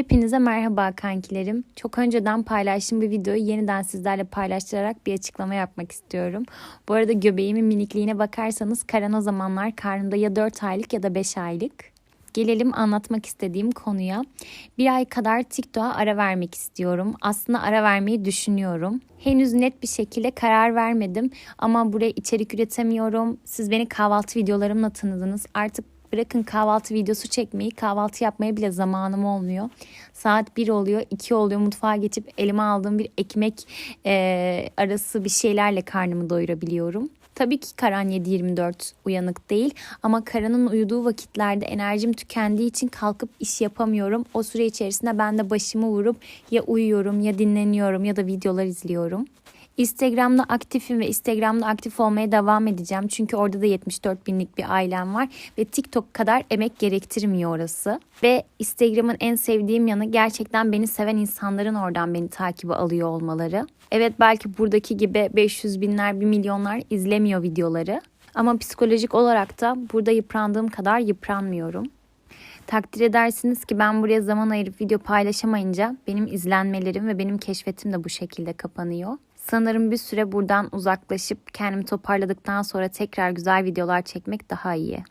Hepinize merhaba kankilerim. Çok önceden paylaştığım bir videoyu yeniden sizlerle paylaştırarak bir açıklama yapmak istiyorum. Bu arada göbeğimin minikliğine bakarsanız Karan o zamanlar karnımda ya 4 aylık ya da 5 aylık. Gelelim anlatmak istediğim konuya. Bir ay kadar TikTok'a ara vermek istiyorum. Aslında ara vermeyi düşünüyorum. Henüz net bir şekilde karar vermedim ama buraya içerik üretemiyorum. Siz beni kahvaltı videolarımla tanıdınız. Artık Bırakın kahvaltı videosu çekmeyi, kahvaltı yapmaya bile zamanım olmuyor. Saat 1 oluyor, 2 oluyor. Mutfağa geçip elime aldığım bir ekmek e, arası bir şeylerle karnımı doyurabiliyorum. Tabii ki Karan 7-24 uyanık değil ama Karan'ın uyuduğu vakitlerde enerjim tükendiği için kalkıp iş yapamıyorum. O süre içerisinde ben de başımı vurup ya uyuyorum ya dinleniyorum ya da videolar izliyorum. Instagram'da aktifim ve Instagram'da aktif olmaya devam edeceğim. Çünkü orada da 74 binlik bir ailem var ve TikTok kadar emek gerektirmiyor orası. Ve Instagram'ın en sevdiğim yanı gerçekten beni seven insanların oradan beni takibe alıyor olmaları. Evet belki buradaki gibi 500 binler, 1 milyonlar izlemiyor videoları. Ama psikolojik olarak da burada yıprandığım kadar yıpranmıyorum. Takdir edersiniz ki ben buraya zaman ayırıp video paylaşamayınca benim izlenmelerim ve benim keşfetim de bu şekilde kapanıyor. Sanırım bir süre buradan uzaklaşıp kendimi toparladıktan sonra tekrar güzel videolar çekmek daha iyi.